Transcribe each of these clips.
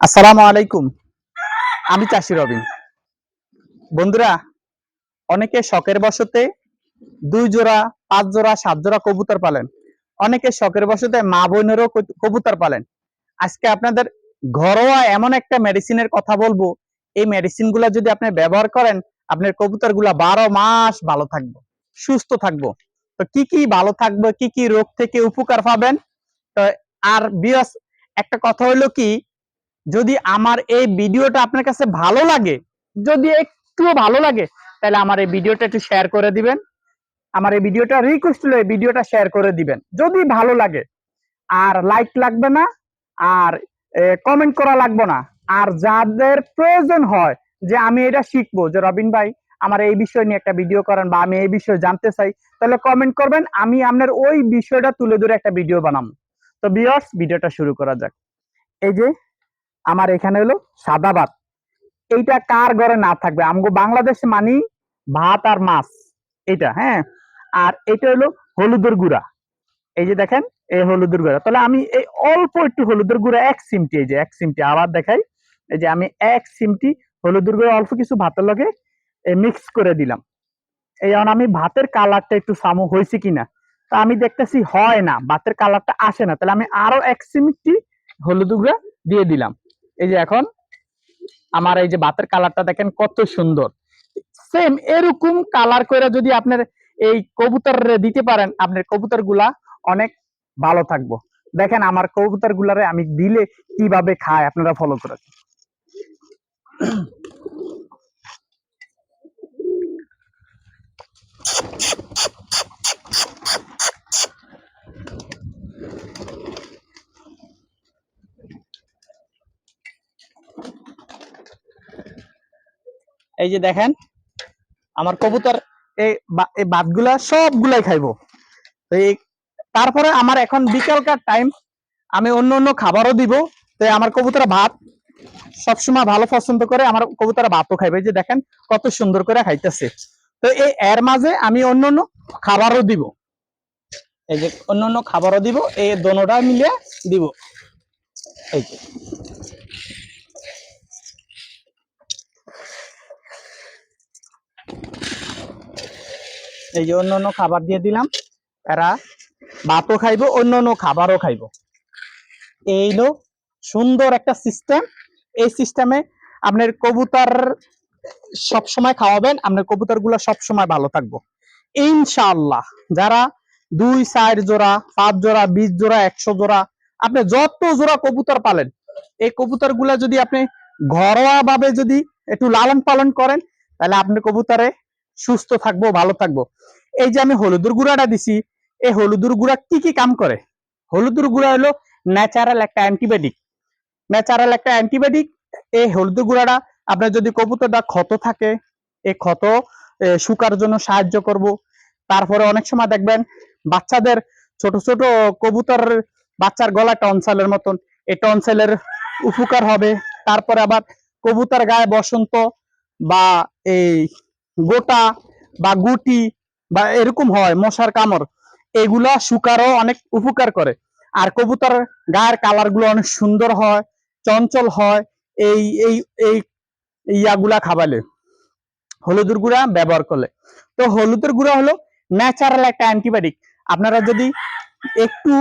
আসসালামু আলাইকুম। আমি চাষি রবিন। বন্ধুরা, অনেকে শখের বশতে দুই জোড়া, পাঁচ জোড়া, সাত জোড়া কবুতর পালেন। অনেকে শখের বশতে মা বোনেরও কবুতর পালেন। আজকে আপনাদের ঘরোয়া এমন একটা মেডিসিনের কথা বলব। এই মেডিসিনগুলা যদি আপনি ব্যবহার করেন, আপনার কবুতরগুলা বারো মাস ভালো থাকব, সুস্থ থাকব। তো কি কি ভালো থাকবে, কি কি রোগ থেকে উপকার পাবেন? তো আর বিয়স, একটা কথা হলো কি যদি আমার এই ভিডিওটা আপনার কাছে ভালো লাগে, যদি একটুও ভালো লাগে, তাহলে আমার এই ভিডিওটা একটু শেয়ার করে দিবেন। আমার এই ভিডিওটা রিকোয়েস্ট হলো এই ভিডিওটা শেয়ার করে দিবেন, যদি ভালো লাগে। আর লাইক লাগবে না, আর কমেন্ট করা লাগবে না। আর যাদের প্রয়োজন হয় যে আমি এটা শিখব, যে রবিন ভাই আমার এই বিষয় নিয়ে একটা ভিডিও করেন বা আমি এই বিষয়ে জানতে চাই, তাহলে কমেন্ট করবেন, আমি আপনার ওই বিষয়টা তুলে ধরে একটা ভিডিও বানাবো। তো বিয়ার্স ভিডিওটা শুরু করা যাক। এই যে আমার এখানে হলো সাদা ভাত। এইটা কার ঘরে না থাকবে? আমগো বাংলাদেশে মানি ভাত আর মাছ। এটা হ্যাঁ? আর এটা হলো হলুদের গুঁড়া। এই যে দেখেন, এই হলুদের গুঁড়া। তাহলে আমি এই অল্প একটু হলুদের গুঁড়া, এক সিমটি, এই যে এক সিমটি আবার দেখাই। এই যে আমি এক সিমটি হলুদের গুঁড়া, অল্প কিছু ভাতের লগে মিক্স করে দিলাম। এই যেমন আমি ভাতের কালারটা একটু সামু, হয়েছে কিনা? তা আমি দেখতেছি হয় না, ভাতের কালারটা আসে না। তাহলে আমি আরও এক সিমটি হলুদ গুঁড়া দিয়ে দিলাম। এই যে এখন আমার এই যে ভাতের কালারটা দেখেন কত সুন্দর। সেম এরকম কালার করে যদি আপনার এই কবুতর দিতে পারেন, আপনার কবুতরগুলা অনেক ভালো থাকব। দেখেন আমার কবুতর গুলারে আমি দিলে কীভাবে খায়, আপনারা ফলো করে এই যে দেখেন, আমার কবুতর, এই ভাতগুলা সবগুলাই খাইবো। এই তারপরে আমার এখন বিকালকার টাইম আমি অন্য অন্য খাবারও দিব। তো আমার কবুতর ভাত সবসময় ভালো পছন্দ করে, আমার কবুতর ভাতও খাইবে। যে দেখেন, কত সুন্দর করে খাইতেছে। তো এই এর মাঝে আমি অন্য অন্য খাবারও দিব। এই যে অন্য অন্য খাবারও দিব, এই দোনোটা মিলিয়ে দিব। এই যে। এই যে অন্য অন্য খাবার দিয়ে দিলাম। এরা ভাতও খাইবো, অন্য অন্য খাবারও খাইবো। এই হলো সুন্দর একটা সিস্টেম এই সিস্টেমে আপনার কবুতর সব সময় খাওয়াবেন, আপনার কবুতরগুলো সবসময় ভালো থাকব। ইনশাআল্লাহ, যারা দুই, চার জোড়া, পাঁচ জোড়া, বিশ জোড়া, একশো জোড়া, আপনি যত জোড়া কবুতর পালেন, এই কবুতরগুলা যদি আপনি ঘরোয়া ভাবে যদি একটু লালন পালন করেন, তাহলে আপনার কবুতরে সুস্থ থাকব, ভালো থাকব। এই যে আমি হলুদের গুঁড়াটা দিছি, এই হলুদের গুঁড়া কি কি কাম করে? হলুদের গুঁড়া হলো ন্যাচারাল একটা অ্যান্টিবায়োটিক ন্যাচারাল একটা অ্যান্টিবায়োটিক এই হলুদের গুঁড়াটা আপনার যদি কবুতরটা ক্ষত থাকে, এই ক্ষত শুকার জন্য সাহায্য করব। তারপরে অনেক সময় দেখবেন বাচ্চাদের ছোট ছোট কবুতর বাচ্চার গলা টনসালের মতন, এই টনসেলের উপকার হবে। তারপরে আবার কবুতর গায়ে বসন্ত বা এই গোটা বা গুটি বা এরকম হয়, মশার কামড়, এগুলা শুকারও অনেক উপকার করে। আর কবুতর গায়ের কালারগুলো অনেক সুন্দর হয়, চঞ্চল হয়, এই এই এই ইয়াগুলা খাবালে। হলুদের গুঁড়া ব্যবহার করলে। তো হলুদের গুঁড়া হলো ন্যাচারাল একটা অ্যান্টিবায়োটিক আপনারা যদি একটু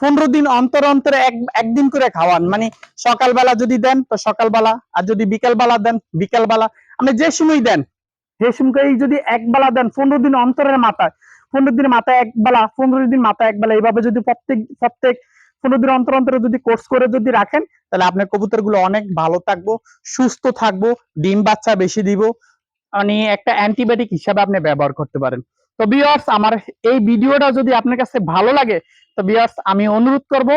পনেরো দিন অন্তর অন্তরে এক, একদিন করে খাওয়ান মানে সকালবেলা যদি দেন, তো সকালবেলা, আর যদি বিকালবেলা দেন, বিকালবেলা, আপনি যে সময় দেন সময় যদি এক বেলা দেন, পনেরো দিন অন্তরের মাথায়, পনেরো দিন মাথায় এক বেলা, পনেরো দিন মাথায় এক বেলা, এইভাবে যদি প্রত্যেক প্রত্যেক পনেরো দিন অন্তর অন্তরে যদি কোর্স করে যদি রাখেন, তাহলে আপনার কবুতরগুলো অনেক ভালো থাকব, সুস্থ থাকব, ডিম বাচ্চা বেশি দিব মানে একটা অ্যান্টিবায়োটিক হিসাবে আপনি ব্যবহার করতে পারেন। তো বিয়ার্স আমার এই ভিডিওটা যদি আপনার কাছে ভালো লাগে, তো বিয়ার্স আমি অনুরোধ করব,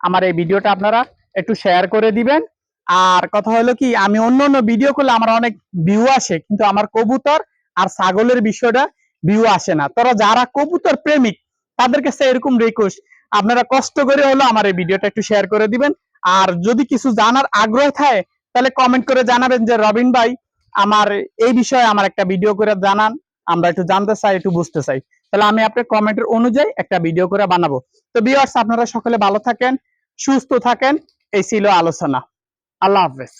আমার এই ভিডিওটা আপনারা একটু শেয়ার করে দিবেন। আর কথা হলো কি, আমি অন্য অন্য ভিডিও করলে আমার অনেক ভিউ আসে, কিন্তু আমার কবুতর আর ছাগলের বিষয়টা ভিউ আসে না। তোরা যারা কবুতর প্রেমিক, তাদের কাছে এরকম রিকোয়েস্ট আপনারা কষ্ট করে হলো আমার এই ভিডিওটা একটু শেয়ার করে দিবেন। আর যদি কিছু জানার আগ্রহ থাকে, তাহলে কমেন্ট করে জানাবেন যে, রবিন ভাই, আমার এই বিষয়ে আমার একটা ভিডিও করে জানান, আমরা একটু জানতে চাই, একটু বুঝতে চাই। তাহলে আমি আপনার কমেন্টের অনুযায়ী একটা ভিডিও করে বানাবো। তো বিয়ার্স আপনারা সকলে ভালো থাকেন, সুস্থ থাকেন, এই ছিল আলোচনা। আল্লাহ হাফেজ